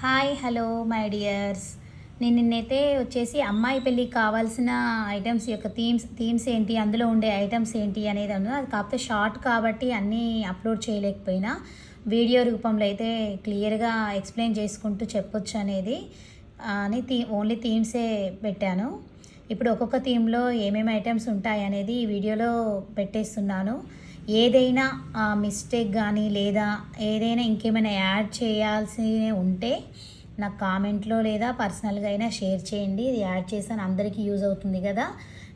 Hi hello my dears. నేను నిన్నైతే వచ్చేసి అమ్మాయి పెళ్ళికి కావాల్సిన ఐటమ్స్ యొక్క థీమ్స్ థీమ్స్ ఏంటి అందులో ఉండే ఐటమ్స్ ఏంటి అనేది అన్నది అది కాకపోతే షార్ట్ కాబట్టి అన్నీ అప్లోడ్ చేయలేకపోయినా వీడియో రూపంలో అయితే క్లియర్గా ఎక్స్ప్లెయిన్ చేసుకుంటూ చెప్పొచ్చు అనేది అని థీ ఓన్లీ థీమ్సే పెట్టాను. ఇప్పుడు ఒక్కొక్క థీమ్లో ఏమేమి ఐటమ్స్ ఉంటాయి అనేది ఈ వీడియోలో పెట్టేస్తున్నాను. ఏదైనా మిస్టేక్ కానీ లేదా ఏదైనా ఇంకేమైనా యాడ్ చేయాల్సి ఉంటే నాకు కామెంట్లో లేదా పర్సనల్గా అయినా షేర్ చేయండి. ఇది యాడ్ చేసాను అందరికీ యూజ్ అవుతుంది కదా.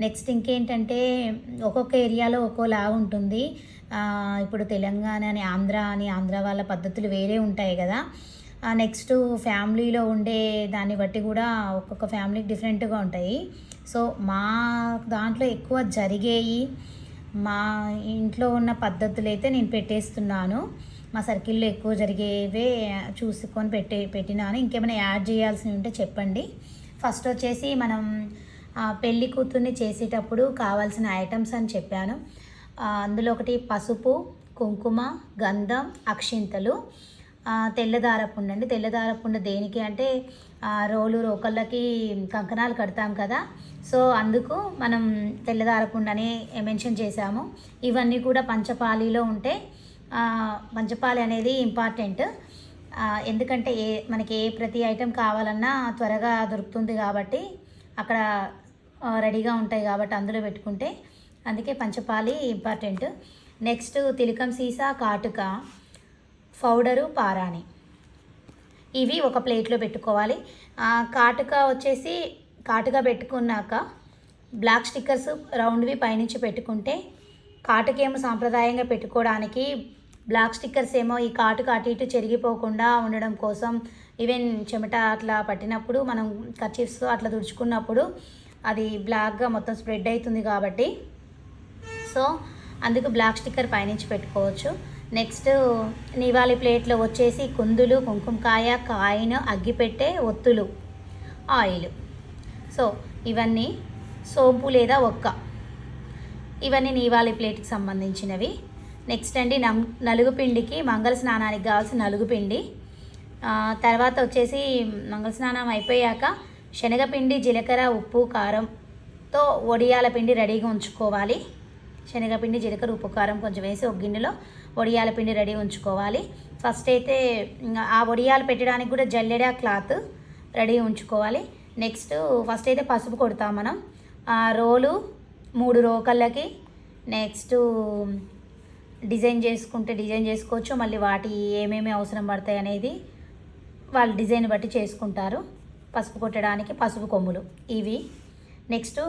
నెక్స్ట్ ఇంకేంటంటే ఒక్కొక్క ఏరియాలో ఒక్కోలా ఉంటుంది. ఇప్పుడు తెలంగాణ అని ఆంధ్ర అని ఆంధ్ర వాళ్ళ పద్ధతులు వేరే ఉంటాయి కదా. నెక్స్ట్ ఫ్యామిలీలో ఉండే దాన్ని బట్టి కూడా ఒక్కొక్క ఫ్యామిలీకి డిఫరెంట్గా ఉంటాయి. సో మా దాంట్లో ఎక్కువ జరిగేవి మా ఇంట్లో ఉన్న పద్ధతులు అయితే నేను పెట్టేస్తున్నాను. మా సర్కిల్లో ఎక్కువ జరిగేవే చూసుకొని పెట్టే పెట్టినాను. ఇంకేమైనా యాడ్ చేయాల్సి ఉంటే చెప్పండి. ఫస్ట్ వచ్చేసి మనం పెళ్ళి కూతుర్ని చేసేటప్పుడు కావాల్సిన ఐటమ్స్ అని చెప్పాను. అందులో ఒకటి పసుపు కుంకుమ గంధం అక్షింతలు. తెల్లదారపుండ అండి తెల్లదారపుండ దేనికి అంటే రోలు రోకళ్ళకి కంకణాలు కడతాం కదా. సో అందుకు మనం తెల్లదారపుండనే మెన్షన్ చేశాము. ఇవన్నీ కూడా పంచపాలిలో ఉంటే పంచపాలి అనేది ఇంపార్టెంట్ ఎందుకంటే ఏ మనకి ఏ ప్రతి ఐటెం కావాలన్నా త్వరగా దొరుకుతుంది కాబట్టి అక్కడ రెడీగా ఉంటాయి కాబట్టి అందులో పెట్టుకుంటే అందుకే పంచపాలి ఇంపార్టెంట్ నెక్స్ట్ తిలకం సీసా కాటుక. పౌడరు పారాని ఇవి ఒక ప్లేట్లో పెట్టుకోవాలి. కాటుక వచ్చేసి కాటుక పెట్టుకున్నాక బ్లాక్ స్టిక్కర్స్ రౌండ్వి పైనుంచి పెట్టుకుంటే కాటుకేమో సాంప్రదాయంగా పెట్టుకోవడానికి బ్లాక్ స్టిక్కర్స్ ఏమో ఈ కాటుక అటు ఇటు చెరిగిపోకుండా ఉండడం కోసం ఈవెన్ చెమట అట్లా పట్టినప్పుడు మనం కర్చీఫ్స్ అట్లా తుడుచుకున్నప్పుడు అది బ్లాక్గా మొత్తం స్ప్రెడ్ అవుతుంది కాబట్టి సో అందుకు బ్లాక్ స్టిక్కర్ పైనుంచి పెట్టుకోవచ్చు. నెక్స్ట్ నివాళి ప్లేట్లో వచ్చేసి కుందులు కుంకుమకాయ కాయిన్ అగ్గిపెట్టే ఒత్తులు ఆయిల్. సో ఇవన్నీ సోంపు లేదా ఒక్క. ఇవన్నీ నివాళి ప్లేట్కి సంబంధించినవి. నెక్స్ట్ అండి నం నలుగు పిండికి మంగళ స్నానానికి కావాల్సిన నలుగు పిండి తర్వాత వచ్చేసి మంగళ స్నానం అయిపోయాక శనగపిండి జీలకర్ర ఉప్పు కారంతో వడియాల పిండి రెడీగా ఉంచుకోవాలి. శనగపిండి జీలకర్ర ఉప్పు కారం కొంచెం వేసి ఒక గిన్నెలో వడియాల పిండి రెడీ ఉంచుకోవాలి. ఫస్ట్ అయితే ఆ వడియాలు పెట్టడానికి కూడా జల్లెడ క్లాత్ రెడీ ఉంచుకోవాలి. నెక్స్ట్ ఫస్ట్ అయితే పసుపు కొడతాం మనం. ఆ రోలు మూడు రోకళ్ళకి నెక్స్ట్ డిజైన్ చేసుకుంటే డిజైన్ చేసుకోవచ్చు. మళ్ళీ వాటి ఏమేమి అవసరం పడతాయి అనేది వాళ్ళు డిజైన్ బట్టి చేసుకుంటారు. పసుపు కొట్టడానికి పసుపు కొమ్ములు ఇవి. నెక్స్ట్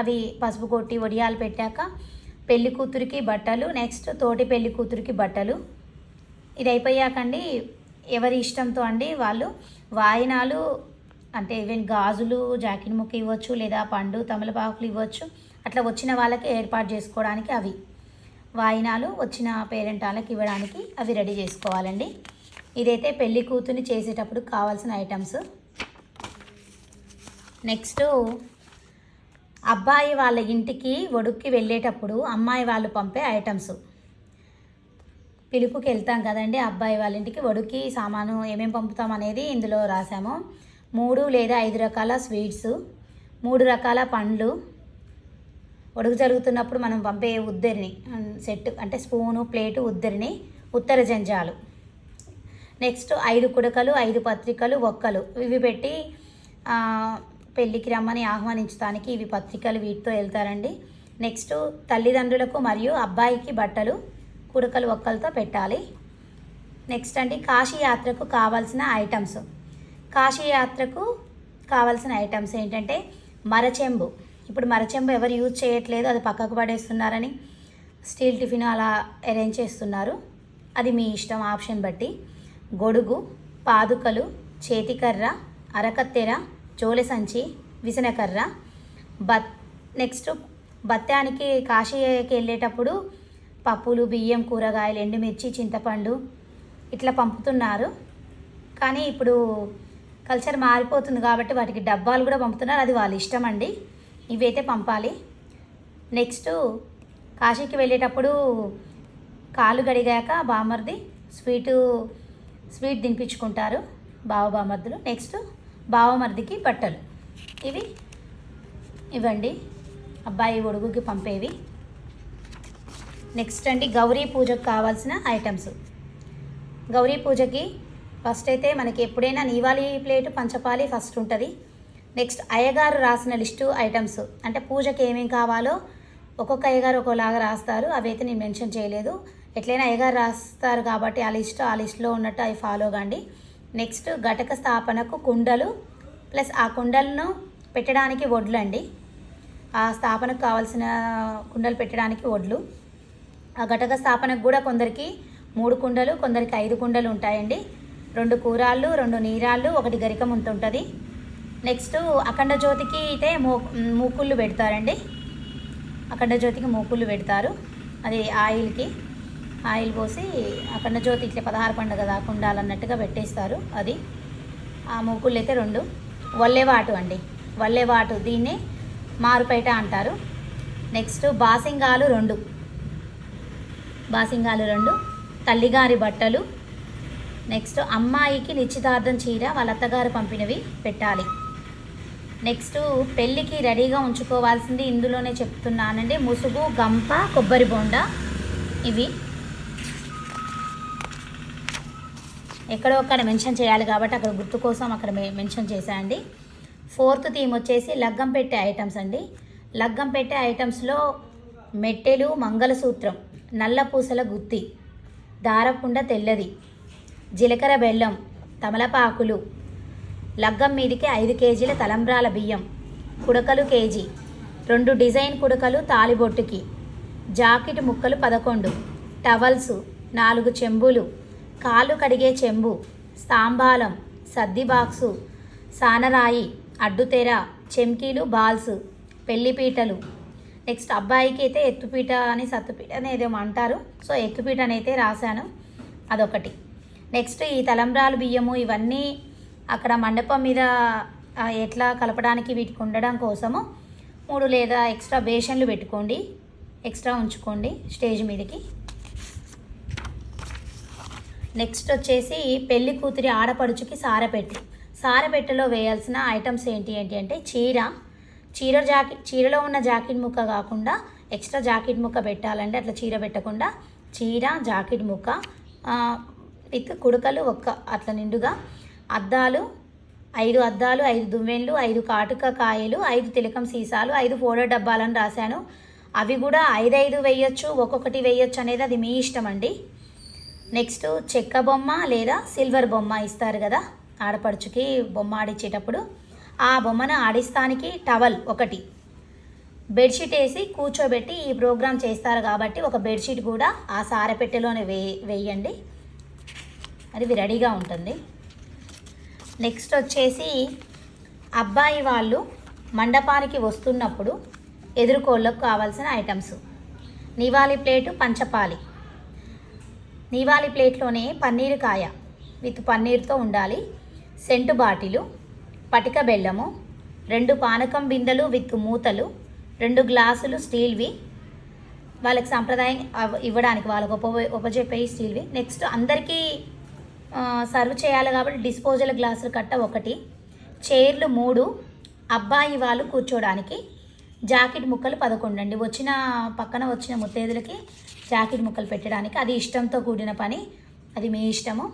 అవి పసుపు కొట్టి వడియాలు పెట్టాక పెళ్ళి కూతురికి బట్టలు నెక్స్ట్ తోటి పెళ్ళి కూతురికి బట్టలు. ఇది అయిపోయాకండి ఎవరి ఇష్టంతో అండి? వాళ్ళు వాయినాలు అంటే ఈవెన్ గాజులు జాకెట్ ముక్క ఇవ్వచ్చు లేదా పండు తమలపాకులు ఇవ్వచ్చు. అట్లా వచ్చిన వాళ్ళకి ఏర్పాటు చేసుకోవడానికి అవి. వాయినాలు వచ్చిన పేరెంట్ వాళ్ళకి ఇవ్వడానికి అవి రెడీ చేసుకోవాలండి. ఇదైతే పెళ్ళి కూతుర్ని చేసేటప్పుడు కావాల్సిన ఐటమ్స్. నెక్స్ట్ అబ్బాయి వాళ్ళ ఇంటికి ఒడుక్కి వెళ్ళేటప్పుడు అమ్మాయి వాళ్ళు పంపే ఐటమ్స్. పిలుపుకి వెళ్తాం కదండి అబ్బాయి వాళ్ళ ఇంటికి ఒడుక్కి సామాను ఏమేమి పంపుతాం అనేది ఇందులో రాసాము. మూడు లేదా ఐదు రకాల స్వీట్స్ మూడు రకాల పండ్లు. ఒడుగు జరుగుతున్నప్పుడు మనం పంపే ఉద్దరిని సెట్ అంటే స్పూను ప్లేటు ఉద్దరిని ఉత్తర జంజాలు. నెక్స్ట్ ఐదు కుడకలు ఐదు పత్రికలు ఒక్కలు. ఇవి పెట్టి పెళ్ళికి పెళ్ళికి రమ్మని ఆహ్వానించడానికి ఇవి పత్రికలు వీటితో వెళ్తారండి. నెక్స్ట్ తల్లిదండ్రులకు మరియు అబ్బాయికి బట్టలు కుడకలు ఒక్కలతో పెట్టాలి. నెక్స్ట్ అండి కాశీ యాత్రకు కావాల్సిన ఐటమ్స్. కాశీ యాత్రకు కావాల్సిన ఐటమ్స్ ఏంటంటే మరచెంబు. ఇప్పుడు మరచెంబు ఎవరు యూజ్ చేయట్లేదు అది పక్కకు పడేస్తున్నారని స్టీల్ టిఫిన్ అలా అరేంజ్ చేస్తున్నారు. అది మీ ఇష్టం ఆప్షన్ బట్టి. గొడుగు పాదుకలు చేతికర్ర అరకత్తెర జోలె సంచి విసనకర్ర. బత్ నెక్స్ట్ బత్తానికి కాశీకి వెళ్ళేటప్పుడు పప్పులు బియ్యం కూరగాయలు ఎండుమిర్చి చింతపండు ఇట్లా పంపుతున్నారు. కానీ ఇప్పుడు కల్చర్ మారిపోతుంది కాబట్టి వాటికి డబ్బాలు కూడా పంపుతున్నారు. అది వాళ్ళ ఇష్టం అండి. ఇవైతే పంపాలి. నెక్స్ట్ కాశీకి వెళ్ళేటప్పుడు కాలు గడిగాక బామర్ది స్వీటు స్వీట్ తినిపించుకుంటారు బావ బామర్దులు నెక్స్ట్ బావమరిదికి బట్టలు. ఇవి ఇవ్వండి. అబ్బాయి ఒడుగుకి పంపేవి. నెక్స్ట్ అండి గౌరీ పూజకు కావాల్సిన ఐటమ్స్. గౌరీ పూజకి ఫస్ట్ అయితే మనకి ఎప్పుడైనా నీవాలి ప్లేటు పంచపాలి ఫస్ట్ ఉంటుంది. నెక్స్ట్ అయ్యగారు రాసిన లిస్టు ఐటమ్స్. అంటే పూజకి ఏమేమి కావాలో ఒక్కొక్క అయ్యగారు ఒక్కోలాగా రాస్తారు. అవి అయితే నేను మెన్షన్ చేయలేదు. ఎట్లయినా అయ్యగారు రాస్తారు కాబట్టి ఆ లిస్ట్ ఆ లిస్ట్లో ఉన్నట్టు అవి ఫాలో కండి. నెక్స్ట్ ఘటక స్థాపనకు కుండలు ప్లస్ ఆ కుండలను పెట్టడానికి వడ్లు అండి. ఆ స్థాపనకు కావాల్సిన కుండలు పెట్టడానికి వడ్లు. ఆ ఘటక స్థాపనకు కూడా కొందరికి మూడు కుండలు కొందరికి ఐదు కుండలు ఉంటాయండి. రెండు కూరాళ్ళు రెండు నీరాళ్ళు ఒకటి గరిక ముంత ఉంటుంది. నెక్స్ట్ అఖండ జ్యోతికి అయితే మూ మూకుళ్ళు పెడతారండి. అఖండ జ్యోతికి మూకుళ్ళు పెడతారు. అది ఆయిల్కి. ఆయిల్ పోసి అక్కడ జ్యోతి ఇట్లా పదహారు పండుగ దాకా ఉండాలన్నట్టుగా పెట్టేస్తారు. అది ఆ మూకుళ్ళు అయితే రెండు. వల్లెవాటు అండి. వల్లెవాటు దీన్ని మారుపేట అంటారు. నెక్స్ట్ బాసింగాలు రెండు. బాసింగాలు రెండు. తల్లిగారి బట్టలు. నెక్స్ట్ అమ్మాయికి నిశ్చితార్థం చీర వాళ్ళ అత్తగారు పంపినవి పెట్టాలి. నెక్స్ట్ పెళ్ళికి రెడీగా ఉంచుకోవాల్సింది ఇందులోనే చెప్తున్నానండి. ముసుగు గంప కొబ్బరి బొండ ఇవి. ఎక్కడో అక్కడ మెన్షన్ చేయాలి కాబట్టి అక్కడ గుర్తు కోసం అక్కడ మె- మెన్షన్ చేశాయండి ఫోర్త్ థీమ్ వచ్చేసి లగ్గం పెట్టే ఐటమ్స్ అండి. లగ్గం పెట్టే ఐటమ్స్లో మెట్టెలు మంగళసూత్రం నల్ల పూసల గుత్తి దారపుండ తెల్లది జీలకర్ర బెల్లం తమలపాకులు లగ్గం మీదికి ఐదు కేజీల తలంబ్రాల బియ్యం కుడకలు కేజీ రెండు డిజైన్ కుడకలు తాలిబొట్టుకి జాకెట్ ముక్కలు పదకొండు టవల్స్ నాలుగు చెంబులు కాలు కడిగే చెంబు స్తాంబాలం సద్ది బాక్సు సానరాయి అడ్డుతెర చెంకీలు బాల్స్ పెళ్ళిపీటలు నెక్స్ట్ అబ్బాయికి అయితే ఎత్తుపీట అని సత్తుపీట అని ఏదేమో అంటారు. సో ఎత్తుపీట అని అయితే రాశాను. అదొకటి. నెక్స్ట్ ఈ తలంబ్రాలు బియ్యము ఇవన్నీ అక్కడ మండపం మీద ఎట్లా కలపడానికి వీటికి ఉండడం కోసము మూడు లేదా ఎక్స్ట్రా బేషన్లు పెట్టుకోండి. ఎక్స్ట్రా ఉంచుకోండి స్టేజ్ మీదకి. నెక్స్ట్ వచ్చేసి పెళ్ళి కూతురి ఆడపడుచుకి సారపెట్టి. సారపెట్టెలో వేయాల్సిన ఐటమ్స్ ఏంటి ఏంటి అంటే చీర. చీర జాకెట్ చీరలో ఉన్న జాకెట్ ముక్క కాకుండా ఎక్స్ట్రా జాకెట్ ముక్క పెట్టాలంటే అట్లా చీర పెట్టకుండా చీర జాకెట్ ముక్క విత్ కుడకలు ఒక్క అట్లా నిండుగా అద్దాలు ఐదు అద్దాలు ఐదు దువ్వెన్లు ఐదు కాటుక కాయలు ఐదు తిలకం సీసాలు ఐదు ఫోటో డబ్బాలని రాశాను. అవి కూడా ఐదు ఐదు వేయొచ్చు ఒక్కొక్కటి వేయొచ్చు అనేది అది మీ ఇష్టం అండి. నెక్స్ట్ చెక్క బొమ్మ లేదా సిల్వర్ బొమ్మ ఇస్తారు కదా ఆడపడుచుకి బొమ్మ ఆడించేటప్పుడు ఆ బొమ్మను ఆడిస్తానికి టవల్ ఒకటి. బెడ్షీట్ వేసి కూర్చోబెట్టి ఈ ప్రోగ్రామ్ చేస్తారు కాబట్టి ఒక బెడ్షీట్ కూడా ఆ సారపెట్టెలోనే వే వేయండి. అది రెడీగా ఉంటుంది. నెక్స్ట్ వచ్చేసి అబ్బాయి వాళ్ళు మండపానికి వస్తున్నప్పుడు ఎదురుకోళ్ళకు కావాల్సిన ఐటమ్స్. నివాళి ప్లేటు పంచపాలి. నీవాలి ప్లేట్లోనే పన్నీరు కాయ విత్ పన్నీర్తో ఉండాలి. సెంటు బాటిలు పటిక బెల్లము రెండు పానకం బిందెలు విత్ మూతలు రెండు గ్లాసులు స్టీల్వి వాళ్ళకి సంప్రదాయం ఇవ్వడానికి వాళ్ళకి ఉప ఉపజెప్పే స్టీల్వి నెక్స్ట్ అందరికీ సర్వ్ చేయాలి కాబట్టి డిస్పోజల్ గ్లాసులు కట్ట ఒకటి చైర్లు మూడు అబ్బాయి వాళ్ళు కూర్చోడానికి జాకెట్ ముక్కలు పదకొండు అండి. వచ్చిన పక్కన వచ్చిన ముత్తేదులకి జాకెట్ ముక్కలు పెట్టడానికి అది ఇష్టంతో కూడిన పని. అది మీ ఇష్టము.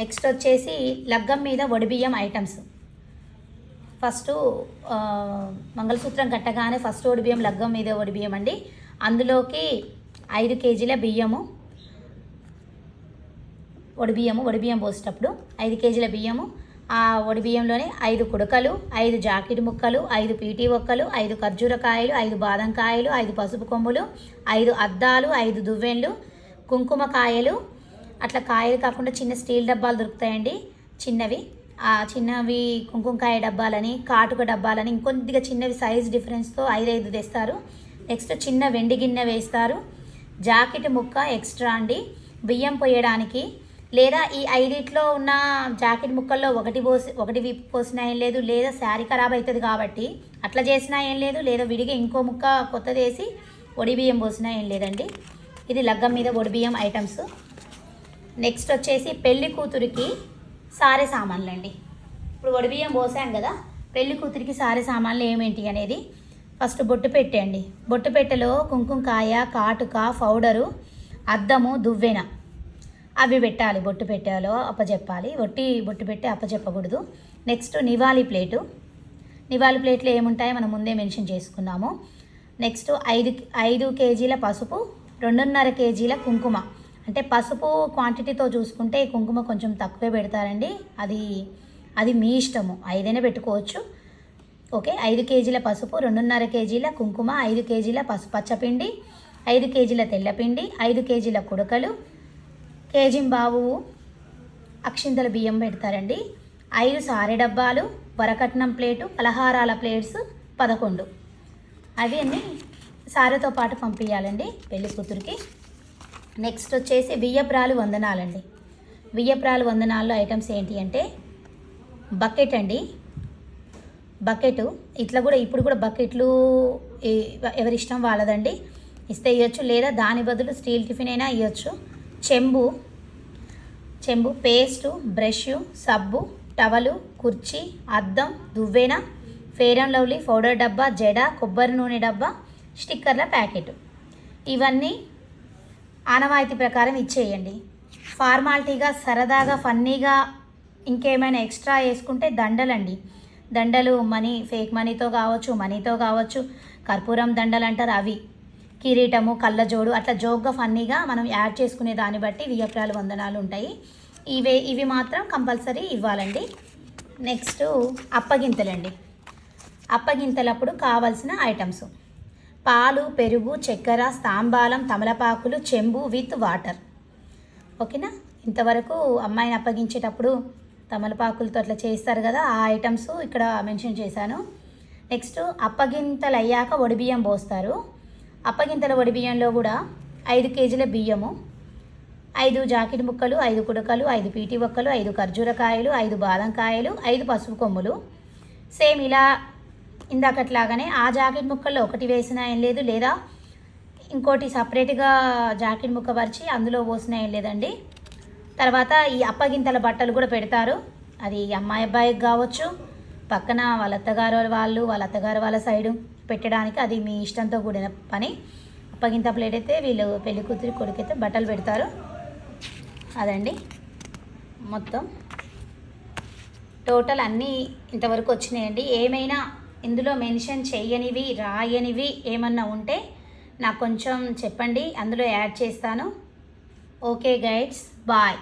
నెక్స్ట్ వచ్చేసి లగ్గం మీద వడిబియ్యం ఐటమ్స్ ఫస్ట్ మంగళసూత్రం కట్టగానే ఫస్ట్ ఒడిబియ్యం లగ్గం మీద ఒడిబియ్యం అండి. అందులోకి ఐదు కేజీల బియ్యము వడిబియ్యము వడిబియ్యం పోసేటప్పుడు ఐదు కేజీల బియ్యము ఆ వడిబియ్యంలోనే ఐదు కుడకలు ఐదు జాకెట్ ముక్కలు ఐదు పీటీ ఒక్కలు ఐదు ఖర్జూర కాయలు ఐదు బాదం కాయలు ఐదు పసుపు కొమ్ములు ఐదు అద్దాలు ఐదు దువ్వెన్లు కుంకుమ కాయలు. అట్లా కాయలు కాకుండా చిన్న స్టీల్ డబ్బాలు దొరుకుతాయండి. చిన్నవి. ఆ చిన్నవి కుంకుమకాయ డబ్బాలని కాటుక డబ్బాలని ఇంకొద్దిగా చిన్నవి సైజ్ డిఫరెన్స్తో ఐదు ఐదు తెస్తారు. నెక్స్ట్ చిన్న వెండి గిన్నె వేస్తారు. జాకెట్ ముక్క ఎక్స్ట్రా అండి. బియ్యం పోయడానికి లేదా ఈ ఐదిట్లో ఉన్న జాకెట్ ముక్కల్లో ఒకటి పోసి ఒకటి విప్పి పోసినా ఏం లేదు లేదా శారీ ఖరాబ్ అవుతుంది కాబట్టి అట్లా చేసినా ఏం లేదు లేదా విడిగా ఇంకో ముక్క కొత్తది వేసి ఒడి బియ్యం పోసినా ఏం లేదండి. ఇది లగ్గం మీద ఒడి బియ్యం ఐటమ్స్. నెక్స్ట్ వచ్చేసి పెళ్ళి కూతురికి సారే సామాన్లు అండి ఇప్పుడు వడిబియ్యం పోసాం కదా పెళ్ళి కూతురికి సారే సామాన్లు ఏమేంటి అనేది ఫస్ట్ బొట్టు పెట్టండి. బొట్టు పెట్టెలో కుంకుమకాయ కాటుక పౌడరు అద్దము దువ్వెన. అవి పెట్టాలి బొట్టు పెట్టాలో అప్పచెప్పాలి ఒట్టి బొట్టు పెట్టి అప్పచెప్పకూడదు నెక్స్ట్ నివాళి ప్లేటు. నివాళి ప్లేట్లో ఏముంటాయో మనం ముందే మెన్షన్ చేసుకున్నాము. నెక్స్ట్ ఐదు ఐదు కేజీల పసుపు రెండున్నర కేజీల కుంకుమ. అంటే పసుపు క్వాంటిటీతో చూసుకుంటే కుంకుమ కొంచెం తక్కువే పెడతారండి. అది అది మీ ఇష్టము. ఐదైనా పెట్టుకోవచ్చు. ఓకే ఐదు కేజీల పసుపు రెండున్నర కేజీల కుంకుమ ఐదు కేజీల పసుపు పచ్చపిండి ఐదు కేజీల తెల్లపిండి ఐదు కేజీల కుడకలు కేజీ బాబు అక్షింతల బియ్యం పెడతారండి. ఐదు సారె డబ్బాలు వరకట్నం ప్లేటు పలహారాల ప్లేట్స్ పదకొండు. అవి అన్నీ సారెతో పాటు పంపించాలండి పెళ్ళి కూతురికి. నెక్స్ట్ వచ్చేసి బియ్యప్రాలు వందనాలండి. బియ్యప్రాలు వందనాల్లో ఐటమ్స్ ఏంటి అంటే బకెట్ అండి. బకెట్ ఇట్లా కూడా ఇప్పుడు కూడా బకెట్లు ఎవరిష్టం ఎవరి ఇష్టం వాళ్ళదండి. ఇస్తే ఇవ్వచ్చు లేదా దాని బదులు స్టీల్ టిఫిన్ అయినా ఇవ్వచ్చు చెంబు. చెంబు పేస్టు బ్రష్ సబ్బు టవలు కుర్చీ అద్దం దువ్వెన ఫేర్ అండ్ లవ్లీ పౌడర్ డబ్బా జడ కొబ్బరి నూనె డబ్బా స్టిక్కర్ల ప్యాకెట్. ఇవన్నీ ఆనవాయితీ ప్రకారం ఇచ్చేయండి. ఫార్మాలిటీగా సరదాగా ఫన్నీగా ఇంకేమైనా ఎక్స్ట్రా వేసుకుంటే దండలండి. దండలు మనీ ఫేక్ మనీతో కావచ్చు మనీతో కావచ్చు కర్పూరం దండలు అంటారు అవి. కిరీటము కళ్ళజోడు అట్లా జోక్గా ఫన్నీగా మనం యాడ్ చేసుకునే దాన్ని బట్టి వియప్రాలు వందనాలు ఉంటాయి. ఇవే ఇవి మాత్రం కంపల్సరీ ఇవ్వాలండి. నెక్స్ట్ అప్పగింతలండి. అప్పగింతలప్పుడు కావాల్సిన ఐటమ్స్. పాలు పెరుగు చక్కెర స్తాంబాలం తమలపాకులు చెంబు విత్ వాటర్. ఓకేనా? ఇంతవరకు అమ్మాయిని అప్పగించేటప్పుడు తమలపాకులతో అట్లా చేస్తారు కదా ఆ ఐటమ్స్ ఇక్కడ మెన్షన్ చేశాను. నెక్స్ట్ అప్పగింతలు అయ్యాక ఒడిబియ్యం పోస్తారు. అప్పగింతల వడి బియ్యంలో కూడా ఐదు కేజీల బియ్యము ఐదు జాకెట్ ముక్కలు ఐదు కుడకలు ఐదు పీటి ఒక్కలు ఐదు ఖర్జూరకాయలు ఐదు బాదం కాయలు ఐదు పసుపు కొమ్ములు. సేమ్ ఇలా ఇందాకట్లాగానే ఆ జాకెట్ ముక్కల్లో ఒకటి వేసినా ఏం లేదు లేదా ఇంకోటి సపరేట్గా జాకెట్ ముక్క పరిచి అందులో పోసినా ఏం లేదండి. తర్వాత ఈ అప్పగింతల బట్టలు కూడా పెడతారు. అది అమ్మాయి అబ్బాయికి కావచ్చు పక్కన వాళ్ళ అత్తగారు వాళ్ళు వాళ్ళ అత్తగారు వాళ్ళ సైడు. పెట్టడానికి అది మీ ఇష్టంతో కూడిన పని. అప్పగింత ప్లేట్ అయితే వీళ్ళు పెళ్ళి కూతురు కొడుకైతే బట్టలు పెడతారు. అదండి. మొత్తం. టోటల్ అన్నీ ఇంతవరకు వచ్చినాయండి. ఏమైనా ఇందులో మెన్షన్ చేయనివి రాయనివి ఏమన్నా ఉంటే నాకు కొంచెం చెప్పండి. అందులో యాడ్ చేస్తాను. Okay guides. బాయ్.